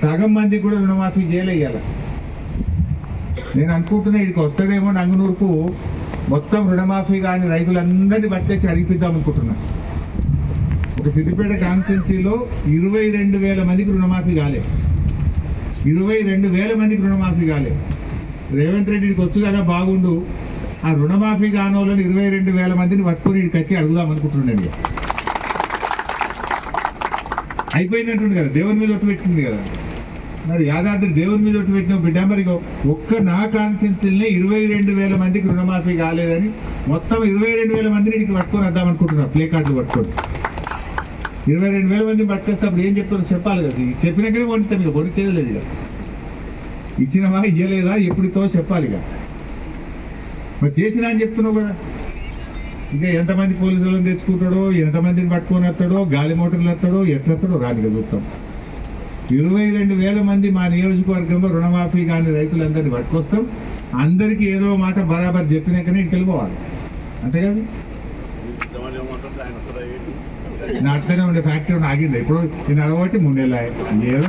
సగం మందికి కూడా రుణమాఫీ చేయలేయాల నేను అనుకుంటున్నా ఇది వస్తుందేమో నంగునూరుకు మొత్తం రుణమాఫీ కానీ రైతులందరినీ పట్టుకొచ్చి అడిగిపిద్దాం అనుకుంటున్నా. ఒక సిద్దిపేట కాన్స్టిట్యున్సీలో ఇరవై రెండు వేల మందికి రుణమాఫీ కాలే. ఇరవై రెండు వేల మందికి రుణమాఫీ కాలే. రేవంత్ రెడ్డికి వచ్చు కదా బాగుండు. ఆ రుణమాఫీ కానోళ్ళని ఇరవై రెండు వేల మందిని పట్టుకొని ఇక్కడికి వచ్చి అడుగుదాం అనుకుంటున్నాను అయిపోయిందంటుంది కదా దేవుని మీద ఒట్టు పెట్టింది కదా. మరి యాదాద్రి దేవుని మీద ఒకటి పెట్టిన బిడ్డ మరి ఒక్క నా కాన్స్టిట్యున్సీలనే ఇరవై రెండు వేల మందికి రుణమాఫీ కాలేదని మొత్తం ఇరవై రెండు వేల మందిని ఇక్కడికి పట్టుకొని వద్దాం అనుకుంటున్నా. ప్లే కార్డులు పట్టుకొని. ఇరవై రెండు వేల మంది పట్టుకొస్తే అప్పుడు ఏం చెప్తారో చెప్పాలి కదా. ఇది చెప్పినాకనే వండుతాం ఇక పొడి చేయలేదు ఇక. ఇచ్చినవా ఇయ్యలేదా ఎప్పుడుతో చెప్పాలి ఇక. మరి చేసినా అని చెప్తున్నావు కదా. ఇంకా ఎంతమంది పోలీసులను తెచ్చుకుంటాడో ఎంతమందిని పట్టుకొని వస్తాడో గాలి మోటార్లు వస్తాడో ఎట్లెత్తాడో రానిక చూస్తాం ఇరవై రెండు వేల మంది మా నియోజకవర్గంలో రుణమాఫీ కానీ రైతులందరినీ పట్టుకొస్తాం. అందరికీ ఏదో మాట బరాబర్ చెప్పినాకనే ఇంటికి వెళ్ళిపోవాలి. అంతే కదా? నా అట్లనే ఉండే ఫ్యాక్టరీ ఆగింది ఇప్పుడు ఇది నడవబట్టి మూడు నెలలు ఏదో